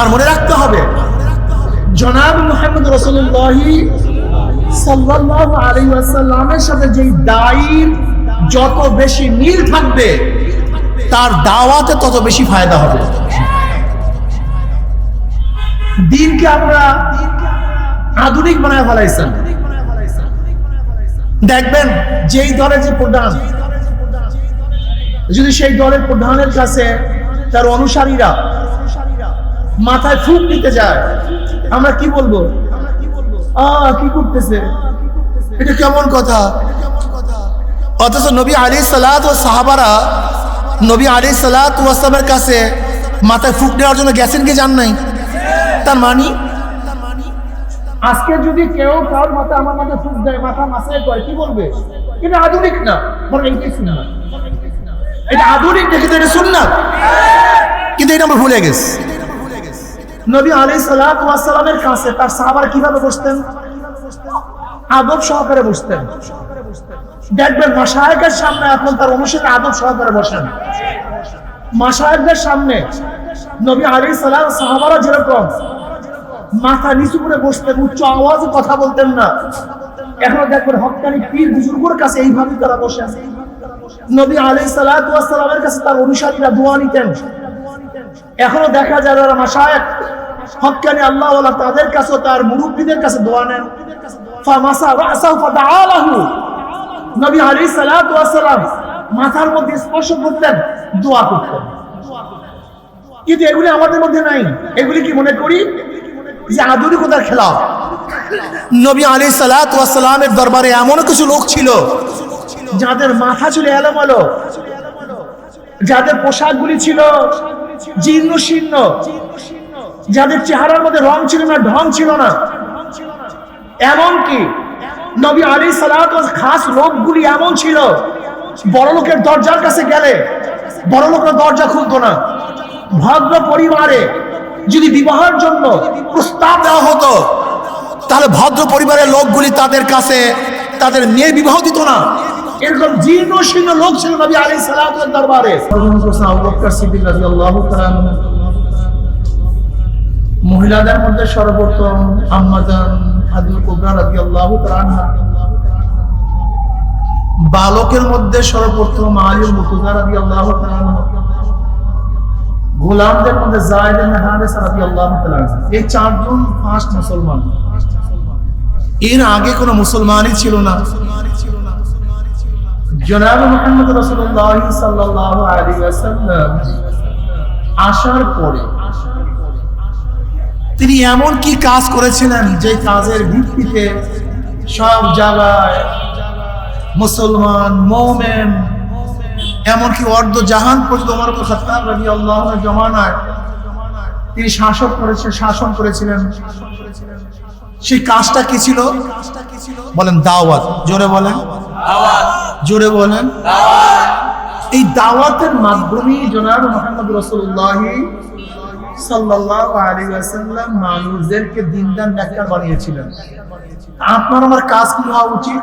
আর মনে রাখতে হবে, জনাব মোহাম্মদ রসুল্লাহি সাল্লাল্লাহু আলাইহি ওয়াসাল্লামের সাথে যেই দায়ীর যত বেশি মিল থাকবে, তার দাওয়াতে তত বেশি ফায়দা হবে। দিনকে আমরা আধুনিক বানায় ফেলাইছেন। দেখবেন, যেই দলের যে প্রধান, যদি সেই দলের প্রধানের কাছে তার অনুসারীরা মাথায় ফুক নিতে যায়। আমরা কি বলব? আহ কি করতেছে? এটা কেমন কথা? অথচ নবী আলী সালাত ও সাহাবারা নবী আলী সালাত ওয়াসামের কাছে মাথায় ফুক নেওয়ার জন্য গেছেন কি জান নাই? তার মানি? আজকে যদি কেউ কার মাথা আমার মাথায় ফুক দেয় মাথা মাসায় করে কি বলবে? এটা আধুনিক না এটা আধুনিক দেখে তো এটা শুননা কিন্তু এটা আমরা ভুলে গেছি। নবী আলী সালামের কাছে তার সাহাবারা কীভাবে বসতেন? আদব সহকারে বসতেন। দেখবেন মাসায়কের সামনে এখন তার অনুসারে আদব সহকারে বসেন। মাসায়কদের সামনে নবী আলী সালাম, সাহাবারা যেরকম মাথা নিচু করে বসতেন, উচ্চ আওয়াজে কথা বলতেন না। এখনও দেখবেন হকানি পীর বুজুর্গর কাছে এইভাবে তারা বসে আছে নবী আলী সালামের কাছে তার অনুসারীরা দোয়া নিতেন। এখনও দেখা যায় যারা মাসায়ক হকানি আল্লাহ তাদের কাছে তার মুরব্বীদের কাছে দোয়া নেন। নবী দরবারে এমন কিছু লোক ছিল, যাদের মাথা ছিল এলোমেলো, যাদের পোশাকগুলি ছিল জীর্ণ শীর্ণ। যাদের চেহারার মধ্যে রং ছিল না, ঢং ছিল না। এমনকি নবী আলী সালাত খাস লোকগুলি এমন ছিল, বড় লোকের দরজার কাছে গেলে বড় লোকের দরজা খুলতো না। ভদ্র পরিবারে যদি বিবাহের জন্য প্রস্তাব দেওয়া হতো, তাহলে ভদ্র পরিবারের লোকগুলি তাদের কাছে তাদের মেয়ে বিবাহ দিত না। এরকম জীর্ণ শীর্ণ লোক ছিল নবী আলী সালাতের দরবারে। মহিলাদের মধ্যে সর্বপ্রথম আম্মাজান কুবরা রাদিয়াল্লাহু তাআলা বালকের মধ্যে সর্বপ্রথম আলী মুতুজা রাদিয়াল্লাহু তাআলা গোলামদের মধ্যে জায়েদ তাআলা এই চারজন ফার্স্ট মুসলমান। এর আগে কোনো মুসলমানই ছিল না। জনাব মুহাম্মদ আলাইহি ওয়াসাল্লাম আসার পরে তিনি এমন কি কাজ করেছিলেন যে কাজের ভিত্তিতে সব জায়গায় মুসলমান, মোমেন, এমনকি অর্ধ জাহান পর্যন্ত ওমর খাত্তাব রাদিয়াল্লাহু আনহু জমানায় তিনি শাসক করেছেন শাসন করেছিলেন। সেই কাজটা কি ছিল? বলেন দাওয়াত, জোরে বলেন। জোরে বলেন। এই দাওয়াতের মাধ্যমেই জনাব মোহাম্মদ রসুল্লাহ মানুষদেরকে নেককার বানিয়েছিলেন। আপনার আমার কাজ কি হওয়া উচিত?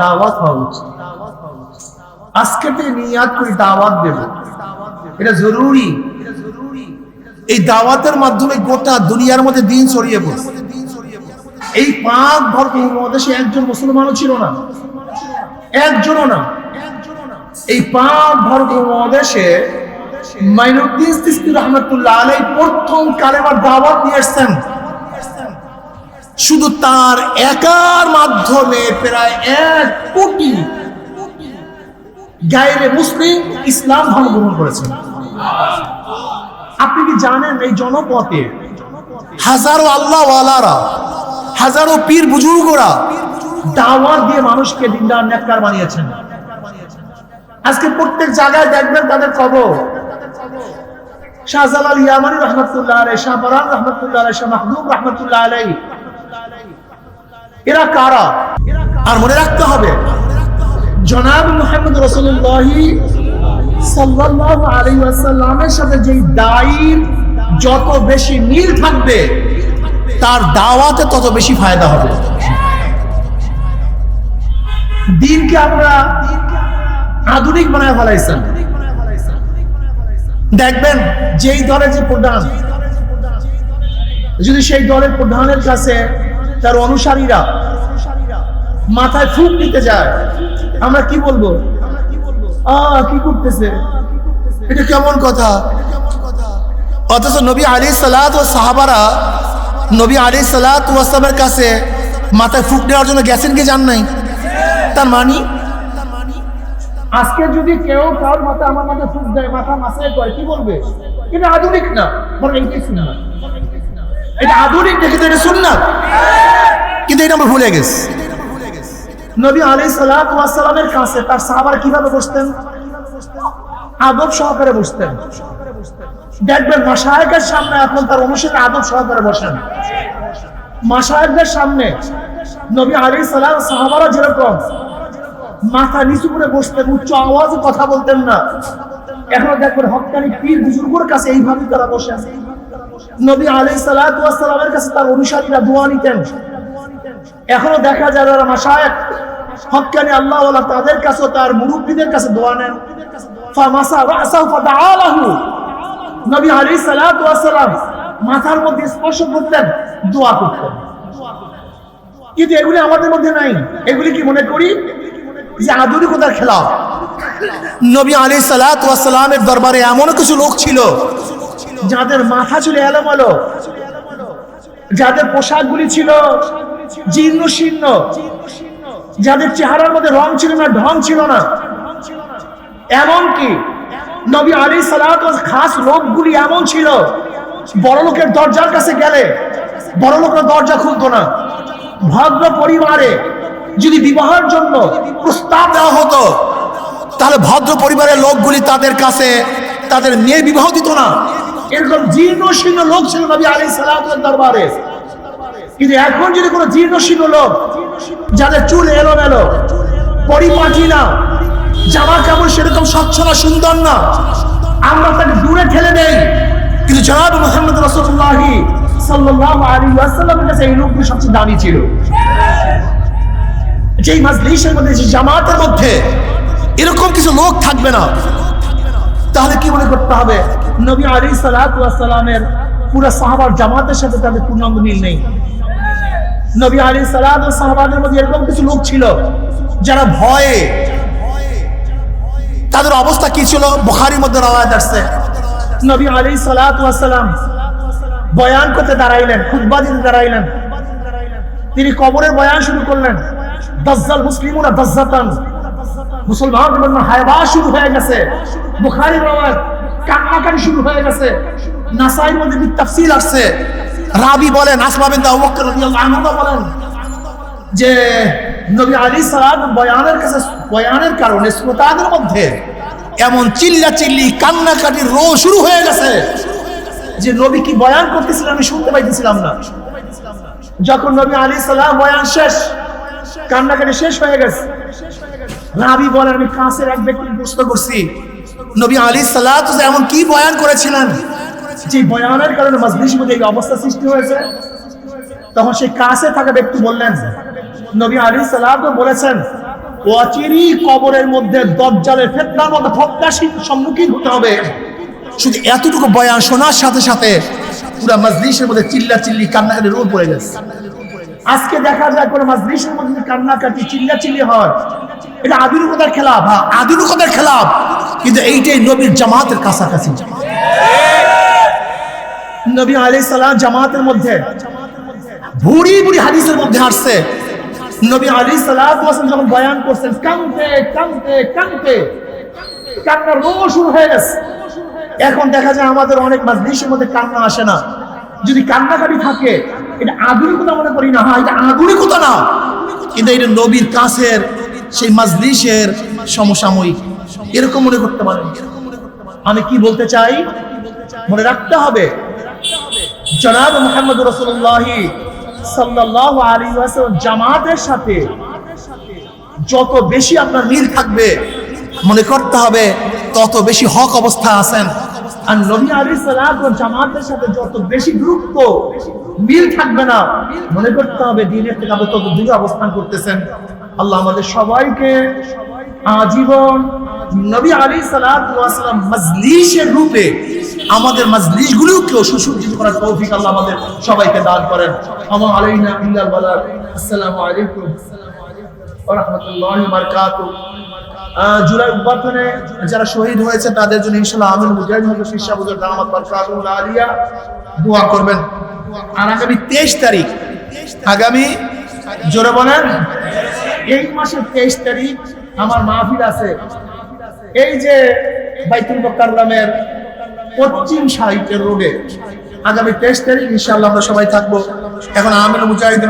দাওয়াত হওয়া উচিত। আজকে থেকে নিয়াত করে দাওয়াত দেব, এটা জরুরি। এই দাওয়াতের মাধ্যমে গোটা দুনিয়ার মধ্যে দিন ছড়িয়ে পড়ছে এই পাঁচ ভারত উপমহাদেশে একজন মুসলমানও ছিল না। একজনও না। এই পাঁচ ভারত উপমহাদেশে মাইনুদ্দিন সিস্তি রহমতুল্লাহ আলাই প্রথম কালেমার দাওয়াত নিয়ে এসছেন শুধু তার একার মাধ্যমে প্রায় এক কোটি গায়ের মুসলিম ইসলাম ধর্ম গ্রহণ করেছেন। আপনি কি জানেন এই জনপথে হাজারো আল্লাহ ওয়ালারা হাজারো পীর বুজুর্গরা দাওয়াত দিয়ে মানুষকে দিনদার নেককার বানিয়েছেন। আজকে প্রত্যেক জায়গায় দেখবেন তাদের কবর। শাহজালাল ইয়ামানি রহমতুল্লাহ আলাই শাহ বরান রহমতুল্লাহ আলাই শাহ মাহবুব রহমতুল্লাহ আলাই এরা কারা? আর মনে রাখতে হবে, জনাব মুহাম্মদ রসুল্লাহি সাল্লাল্লাহু আলাইহি ওয়াসাল্লামের সাথে যেই দায়ীর যত বেশি মিল থাকবে, তার দাওয়াতে তত বেশি ফায়দা হবে। দিনকে আমরা আধুনিক বানায় ফেলাইছেন। দেখবেন, যেই দলের যে প্রধান, যদি সেই দলের প্রধানের কাছে তার অনুসারীরা মাথায় ফুক নিতে যায়, আমরা কি বলব? আহ কি করতেছে? এটা কেমন কথা? অথচ নবী আলী সালাত ও সাহাবারা নবী আলী সালাত ওয়াসামের কাছে মাথায় ফুক নেওয়ার জন্য গেছেন কি জান নাই? তার মানি? আজকে যদি কেউ কার মাথা আমার মাথায় ফুক দেয় মাথা মাসায় করে কি বলবে? এটা আধুনিক না বরং এইটাই এটা আধুনিক দেখে তো এটা শুননা কিন্তু এটা আমরা ভুলে গেছি। নবী আলী সালামের কাছে তার সাহাবার কীভাবে বসতেন? আদব সহকারে বসতেন। দেখবেন মাসায়কের সামনে এখন তার অনুসারে আদব সহকারে বসেন। মাসায়কদের সামনে নবী আলী সালাম সাহাবারা যেরকম মাথা নিচু করে বসতেন, উচ্চ আওয়াজে কথা বলতেন না। এখন দেখবেন হকানি পীর বুজুর্গর কাছে এইভাবে তারা বসে আছে। নবী আলী সালামের কাছে তার অনুসারীরা দোয়া নিতেন। এখনও দেখা যায় যারা মাসায়ক হকানি আল্লাহ তাদের কাছে তার মুরব্বীদের কাছে দোয়া নেন। আমাদের মধ্যে নাই। এগুলি কি মনে করি? যে আধুনিকতার খেলা নবী আলী সালাত সালামের দরবারে এমন কিছু লোক ছিল, যাদের মাথা ছিল এলোমেলো, যাদের পোশাকগুলি ছিল জীর্ণ শীর্ণ, যাদের চেহারার মধ্যে রং ছিল না, ঢং ছিল না। এমনকি নবী আলী সালাত খাস লোকগুলি এমন ছিল, বড় লোকের দরজার কাছে গেলে বড় লোকের দরজা খুলতো না। ভদ্র পরিবারে যদি বিবাহের জন্য প্রস্তাব দেওয়া হতো, তাহলে ভদ্র পরিবারের লোকগুলি তাদের কাছে তাদের মেয়ে বিবাহ দিত না। এরকম জীর্ণ শীর্ণ লোক ছিল নবী আলী সালাতের দরবারে। কিন্তু এখন যদি কোনো জীর্ণ শীর্ণ লোক, যাদের চুল এলোমেলো পরিপাটি না, জামা কাপড় সেরকম স্বচ্ছ না, সুন্দর না, আমরা তাকে দূরে ঠেলে নেই কিন্তু জনাব মোহাম্মদ রসুল্লাহি সাল্লাল্লাহু আলাইহি ওয়াসাল্লামের কাছে এই লোকগুলো সবচেয়ে দামি ছিল। যেই মাজলিসের মধ্যে যে জামাতের মধ্যে এরকম কিছু লোক থাকবে না, তাহলে কি মনে করতে হবে? নবী আলী সালামের পুরো সাহাবার জামাতের সাথে তাদের পূর্ণাঙ্গ মিল নেই। নবী আলী সালাদ ও সাহাবাদের মধ্যে এরকম কিছু লোক ছিল যারা ভয়ে, তাদের অবস্থা কি ছিল? বুখারির মধ্যে রওয়ায়াত আসছে। নবী আলী সালাম বয়ান করতে দাঁড়াইলেন দিতে দাঁড়াইলেন। তিনি কবরের বয়ান শুরু করলেন। দাজ্জাল মুসলিমুনা দাজ্জাতান। মুসলমানদের জন্য হায়বা শুরু হয়ে গেছে। বুখারীর রওয়ায়াত কান্নাকাটি শুরু হয়ে গেছে। নাসাইর মধ্যে তাফসীর আসছে। রাবি বলেন, আসমা বিন আবু বকর রাদিয়াল্লাহু আনহু বলেন যে, নবী আলী সালাত বয়ানের কাছে, বয়ানের কারণে শ্রোতাদের মধ্যে এমন চিল্লা চিল্লি কান্নাকাটি রো শুরু হয়ে গেছে যে, নবী কি বয়ান করতেছিলেন আমি শুনতে পাইতেছিলাম না। যখন নবী আলী সালাম বয়ান শেষ কান্নাকাটি শেষ হয়ে গেছে। রাবি বলেন আমি কাছের এক ব্যক্তির প্রশ্ন করছি। নবী আলী সালাত এমন কি বয়ান করেছিলেন? যে বয়ানের কারণে মজলিস মধ্যে এই অবস্থা সৃষ্টি হয়েছে। তখন সেই কাছে থাকা ব্যক্তি বললেন নবী আলী সালাত বলেছেন অচিরি কবরের মধ্যে দজ্জালের ফেতনার মধ্যে প্রত্যাশীর সম্মুখীন হতে হবে। শুধু এতটুকু বয়ান শোনার সাথে সাথে পুরো মজলিসের মধ্যে চিল্লা চিল্লি কান্নাকাটি রোল পড়ে গেছে। আজকে দেখা যায় কোনো মজলিসের মধ্যে কান্নাকাটি চিল্লা চিল্লি হয়, এটা আধুনিকতার খেলাফ হ্যাঁ আধুনিকতার খেলাফ কিন্তু এইটাই নবীর জামাতের কাছাকাছি। নবী আলি সালাম জামাতের মধ্যে, ভুড়ি ভুড়ি হাদিসের মধ্যে আসছে। নবী আলী সালাম যখন বয়ান করছেন কানতে কানতে কানতে কান্না রো শুরু হয়ে গেছে। এখন দেখা যায় আমাদের অনেক মাজলিসের মধ্যে কান্না আসে না। যদি কান্নাকাটি থাকে এটা আধুনিকতা মনে করি না হ্যাঁ এটা আধুনিকতা না। কিন্তু এটা নবীর কাছের, সেই মাজলিসের সমসাময়িক। এরকম মনে করতে পারেন। আমি কি বলতে চাই? মনে রাখতে হবে, জনাব মোহাম্মদ রসুল্লাহি সাল্লাহ আলী জামাতের সাথে যত বেশি আপনার মিল থাকবে, মনে করতে হবে তত বেশি হক অবস্থা আছেন। আর নবী আলী সালাম জামাতের সাথে যত বেশি দূরত্ব, মিল থাকবে না। মনে করতে হবে দিনের থেকে আপনি তত দূরে অবস্থান করতেছেন। আল্লাহ আমাদের সবাইকে আজীবন নবী আলী সালাম রূপে আমাদের মাজলিসগুলোকেও সুসজ্জিত করার তৌফিক আল্লাহ আমাদের সবাইকে দান করেন। আমা আলাইনা ইল্লাল আসসালামু আলাইকুম ওয়া রাহমাতুল্লাহি ওয়া বারাকাতুহু। জুলাই অভ্যর্থনে যারা শহীদ হয়েছে, তাদের জন্য ইনশাআল্লাহ আমিন মুজাহিদ হযরত শিশা বুজুর দামাত আলিয়া দোয়া করবেন। আর আগামী 23 তারিখ, আগামী জোরে বলেন, এই মাসের 23 তারিখ আমার মাহফিল আছে। এই যে বাইতুল মোকাররমের পশ্চিম সাহিত্যের রোডে, আগামী 23 তারিখ ইনশাল্লাহ আমরা সবাই থাকব। এখন আমিন মুজাহিদ